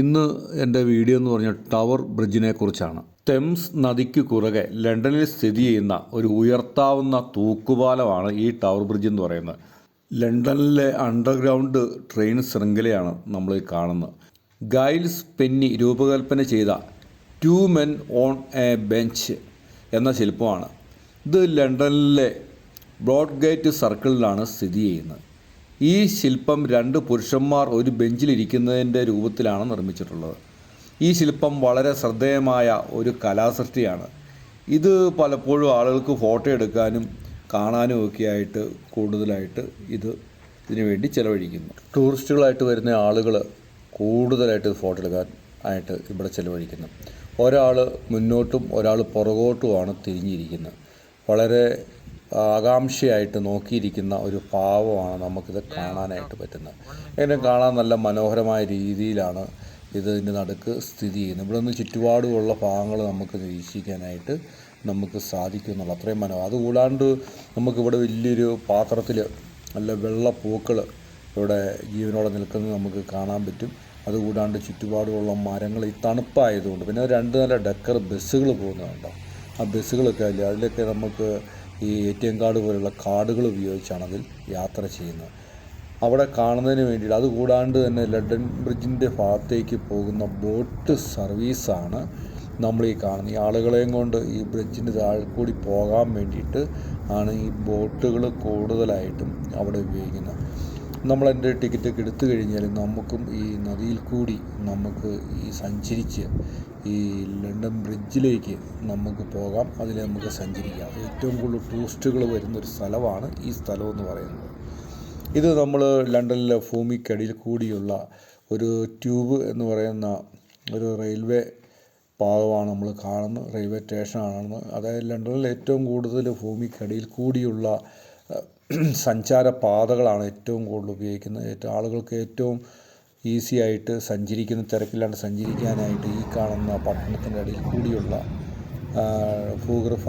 ഇന്ന് എന്റെ വീഡിയോ എന്ന് പറഞ്ഞ ടവർ ബ്രിഡ്ജിനെ കുറിച്ചാണ്. തെംസ് നദിക്ക് കുറുകെ ലണ്ടനിൽ സ്ഥിതി ചെയ്യുന്ന ഒരു ഉയർത്താവുന്ന തൂക്കുപാലമാണ് ഈ ടവർ ബ്രിഡ്ജ് എന്ന് പറയുന്നത്. ലണ്ടനിലെ അണ്ടർഗ്രൗണ്ട് ട്രെയിൻ ശൃംഖലയാണ് നമ്മൾ കാണുന്നത്. ഗൈൽസ് പെന്നി രൂപകൽപ്പന ചെയ്ത two men on a bench എന്ന ശില്പമാണ്. ഇത് ലണ്ടനിലെ ബ്രോഡ്ഗേറ്റ് സർക്കിളിലാണ് സ്ഥിതി ചെയ്യുന്നത്. ഈ ശില്പം രണ്ട് പുരുഷന്മാർ ഒരു ബെഞ്ചിലിരിക്കുന്നതിന്റെ രൂപത്തിലാണ് നിർമ്മിച്ചിട്ടുള്ളത്. ഈ ശില്പം വളരെ ശ്രദ്ധേയമായ ഒരു കലാസൃഷ്ടിയാണ്. ഇത് പലപ്പോഴും ആളുകൾക്ക് ഫോട്ടോ എടുക്കാനും കാണാനും ഒക്കെ ആയിട്ട് കൂടുതലായിട്ട് ഇത് ഇതിനു വേണ്ടി ചിലവഴിക്കുന്നു. ടൂറിസ്റ്റുകളായിട്ട് വരുന്ന ആളുകൾ കൂടുതലായിട്ട് ഫോട്ടോ എടുക്കാൻ ആയിട്ട് ഇവിടെ ചിലവഴിക്കുന്നു. ഒരാൾ മുന്നോട്ടും ഒരാൾ പുറകോട്ടുമാണ് തിരിഞ്ഞിരിക്കുന്നത്. വളരെ ആകാംക്ഷയായിട്ട് നോക്കിയിരിക്കുന്ന ഒരു ഭാവമാണ് നമുക്കിത് കാണാനായിട്ട് പറ്റുന്നത്. ഇതിനെ കാണാൻ നല്ല മനോഹരമായ രീതിയിലാണ് ഇതിന്റെ നടുക്ക് സ്ഥിതി ചെയ്യുന്നത്. ഇവിടെ നിന്ന് ചുറ്റുപാടുമുള്ള ഭാഗങ്ങൾ നമുക്ക് നിരീക്ഷിക്കാനായിട്ട് നമുക്ക് സാധിക്കും എന്നുള്ളത് അത്രയും മനോഹരം. അതുകൂടാണ്ട് നമുക്കിവിടെ വലിയൊരു പാത്രത്തിൽ നല്ല വെള്ള പൂക്കൾ ഇവിടെ ജീവനോടെ നിൽക്കുന്നത് നമുക്ക് കാണാൻ പറ്റും. അതുകൂടാണ്ട് ചുറ്റുപാടുമുള്ള മരങ്ങൾ ഈ തണുപ്പായതുകൊണ്ട്. പിന്നെ രണ്ട് നല്ല ഡക്കർ ബസ്സുകൾ പോകുന്നുണ്ടോ. ആ ബസ്സുകളൊക്കെ അല്ലേ? അതിലൊക്കെ നമുക്ക് ഈ എ ടി എം കാർഡ് പോലുള്ള കാർഡുകൾ ഉപയോഗിച്ചാണ് അതിൽ യാത്ര ചെയ്യുന്നത്. അവിടെ കാണുന്നതിന് വേണ്ടിയിട്ട് അതുകൂടാണ്ട് തന്നെ ലണ്ടൻ ബ്രിഡ്ജിന്റെ ഭാഗത്തേക്ക് പോകുന്ന ബോട്ട് സർവീസാണ് നമ്മൾ ഈ കാണുന്നത്. ഈ ആളുകളെയും കൊണ്ട് ഈ ബ്രിഡ്ജിന്റെ താഴെ കൂടി പോകാൻ വേണ്ടിയിട്ട് ആണ് ഈ ബോട്ടുകൾ കൂടുതലായിട്ടും അവിടെ ഉപയോഗിക്കുന്നത്. നമ്മളതിന്റെ ടിക്കറ്റൊക്കെ എടുത്തു കഴിഞ്ഞാൽ നമുക്കും ഈ നദിയിൽ കൂടി നമുക്ക് ഈ സഞ്ചരിച്ച് ഈ ലണ്ടൻ ബ്രിഡ്ജിലേക്ക് നമുക്ക് പോകാം. അതിൽ നമുക്ക് സഞ്ചരിക്കാം. ഏറ്റവും കൂടുതൽ ടൂറിസ്റ്റുകൾ വരുന്നൊരു സ്ഥലമാണ് ഈ സ്ഥലം എന്ന് പറയുന്നത്. ഇത് നമ്മൾ ലണ്ടനിലെ ഭൂമിക്കടിയിൽ കൂടിയുള്ള ഒരു ട്യൂബ് എന്ന് പറയുന്ന ഒരു റെയിൽവേ പാതമാണ് നമ്മൾ കാണുന്നത്. റെയിൽവേ സ്റ്റേഷനാണെന്ന് അതായത് ലണ്ടനിൽ ഏറ്റവും കൂടുതൽ ഭൂമിക്കടിയിൽ കൂടിയുള്ള സഞ്ചാര പാതകളാണ് ഏറ്റവും കൂടുതൽ ഉപയോഗിക്കുന്നത്. ഏറ്റവും ആളുകൾക്ക് ഏറ്റവും ഈസി ആയിട്ട് സഞ്ചരിക്കുന്ന തിരക്കില്ലാണ്ട് സഞ്ചരിക്കാനായിട്ട് ഈ കാണുന്ന പട്ടണത്തിന്റെ ഇടയിൽ കൂടിയുള്ള ഭൂഗർഭ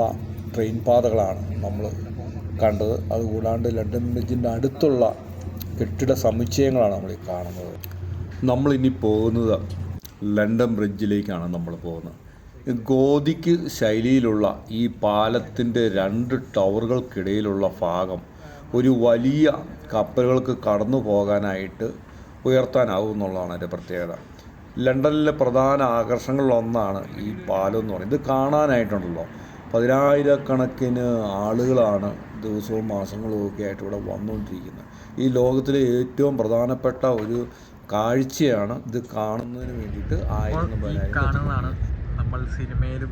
ട്രെയിൻ പാതകളാണ് നമ്മൾ കണ്ടത്. അതുകൂടാണ്ട് ലണ്ടൻ ബ്രിഡ്ജിന്റെ അടുത്തുള്ള കെട്ടിട സമുച്ചയങ്ങളാണ് നമ്മൾ ഈ കാണുന്നത്. നമ്മളിനി പോകുന്നത് ലണ്ടൻ ബ്രിഡ്ജിലേക്കാണ് നമ്മൾ പോകുന്നത്. ഗോതിക്ക് ശൈലിയിലുള്ള ഈ പാലത്തിന്റെ രണ്ട് ടവറുകൾക്കിടയിലുള്ള ഭാഗം ഒരു വലിയ കപ്പലുകൾക്ക് കടന്നു പോകാനായിട്ട് ഉയർത്താനാവും എന്നുള്ളതാണ് അതിന്റെ പ്രത്യേകത. ലണ്ടനിലെ പ്രധാന ആകർഷണങ്ങളിലൊന്നാണ് ഈ പാലം എന്ന് പറയുന്നത്. ഇത് കാണാനായിട്ടുണ്ടല്ലോ. പതിനായിരക്കണക്കിന് ആളുകളാണ് ദിവസവും മാസങ്ങളും ഒക്കെ ആയിട്ട് ഇവിടെ വന്നുകൊണ്ടിരിക്കുന്നത്. ഈ ലോകത്തിലെ ഏറ്റവും പ്രധാനപ്പെട്ട ഒരു കാഴ്ചയാണ് ഇത് കാണുന്നതിന് വേണ്ടിയിട്ട് ആയിരം ഈ കാണുന്നതാണ് നമ്മൾ സിനിമയിലും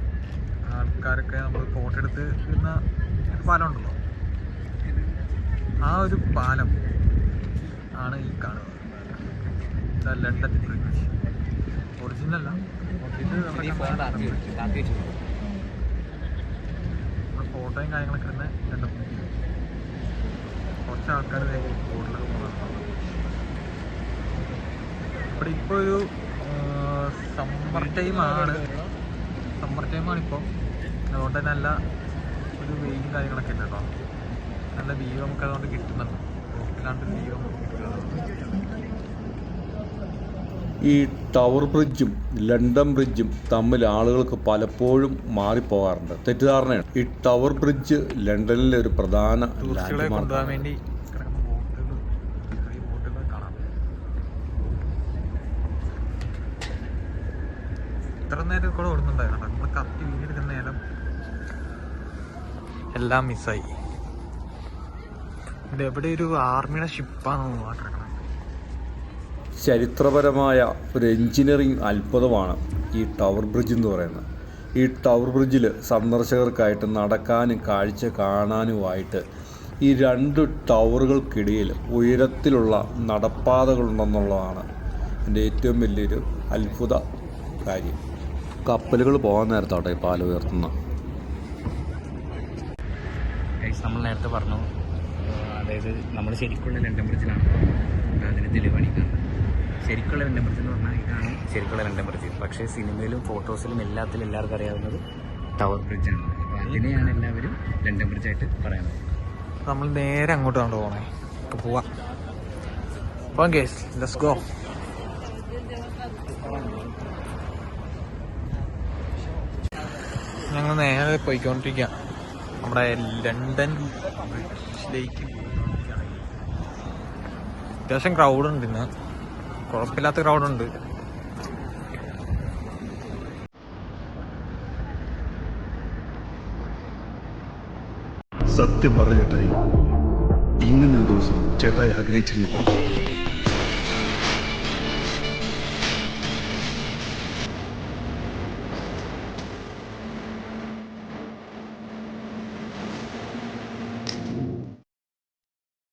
ആൾക്കാരൊക്കെ നമ്മൾ ഫോട്ടോ എടുത്ത് ഇരുന്ന പാലം ഉണ്ടല്ലോ ആ ഒരു പാലം ആണ് ഈ കാണുന്നത്. ദ ലണ്ടൻ ബ്രിഡ്ജ് ഒറിജിനൽ അല്ല. ഫോട്ടോയും കാര്യങ്ങളൊക്കെ ഇടുന്ന ലണ്ടൻ ബ്രിഡ്ജ് കുറച്ച് ആൾക്കാർ ബോട്ടിലൊക്കെ പോകുന്നുണ്ട് ഇവിടെ ഇപ്പോൾ ഒരു സമ്മർ ടൈമാണ് സമ്മർ ടൈമാണ് ഇപ്പോൾ അതുകൊണ്ട് തന്നെ നല്ല ഒരു വെയിലും കാര്യങ്ങളൊക്കെ ഉണ്ട് കേട്ടോ. നല്ല വ്യൂ നമുക്ക് അതുകൊണ്ട് കിട്ടുന്നുണ്ട്. റോട്ടിലാണ്ട് വ്യൂ നമുക്ക് ഈ ടവർ ബ്രിഡ്ജും ലണ്ടൻ ബ്രിഡ്ജും തമ്മിൽ ആളുകൾക്ക് പലപ്പോഴും മാറിപ്പോകാറുണ്ട്. തെറ്റിദ്ധാരണയാണ്. ഈ ടവർ ബ്രിഡ്ജ് ലണ്ടനിലെ ഒരു പ്രധാന ലാൻഡ്മാർക്ക് കൊണ്ടുപോകാൻ വേണ്ടി കിടക്കുന്ന ബോട്ടുകൾ ചെറിയ ബോട്ടുകൾ കാണാം ഇത്ര നേരം കൂടെ ഓടുന്നുണ്ടായിരുന്നു നമ്മൾ കത്തി വീടെടുക്കുന്ന നേരം എല്ലാം മിസ്സായി. ഇത് എവിടെ ഒരു ആർമിയുടെ ഷിപ്പാണെന്ന് കിടക്കണം ചരിത്രപരമായ ഒരു എഞ്ചിനീയറിംഗ് അത്ഭുതമാണ് ഈ ടവർ ബ്രിഡ്ജ് എന്ന് പറയുന്നത്. ഈ ടവർ ബ്രിഡ്ജിൽ സന്ദർശകർക്കായിട്ട് നടക്കാനും കാഴ്ച കാണാനുമായിട്ട് ഈ രണ്ട് ടവറുകൾക്കിടയിൽ ഉയരത്തിലുള്ള നടപ്പാതകളുണ്ടെന്നുള്ളതാണ് എന്റെ ഏറ്റവും വലിയൊരു അത്ഭുത കാര്യം. കപ്പലുകൾ പോകാൻ നേരത്താട്ടെ ഈ പാൽ ഉയർത്തുന്ന. നമ്മൾ നേരത്തെ പറഞ്ഞു അതായത് നമ്മൾ ശരിക്കുള്ള ലണ്ടൻ ബ്രിഡ്ജിലാണ് അതിന് തെളിവണിക്കുന്നത് ശരിക്കുള്ള ലണ്ടൻ ബ്രിഡ്ജ് എന്ന് പറഞ്ഞാൽ ഇതാണ് ശരിക്കുള്ള ലണ്ടൻ ബ്രിഡ്ജ് പക്ഷേ സിനിമയിലും ഫോട്ടോസിലും എല്ലാത്തിലും എല്ലാവർക്കും അറിയാവുന്നത് ടവർ ബ്രിഡ്ജാണ് അപ്പോൾ അതിനെയാണ് എല്ലാവരും ലണ്ടൻ ബ്രിഡ്ജായിട്ട് പറയുന്നത് നമ്മൾ നേരെ അങ്ങോട്ടാണ് പോകണേ പോവാം. ഓക്കെ ലെറ്റ്സ് ഗോ ഞങ്ങൾ നേരെ പോയിക്കൊണ്ടിരിക്കുക നമ്മുടെ ലണ്ടൻ ബ്രിഡ്ജിലേക്ക്. അത്യാവശ്യം ക്രൗഡ് ഉണ്ട് ഇന്ന്. കുഴപ്പമില്ലാത്ത ക്രൗഡ് ഉണ്ട്. സത്യം പറഞ്ഞ ചേട്ടായി ഇങ്ങനെ ദിവസം ചേട്ടായി ആഗ്രഹിച്ചിരുന്നു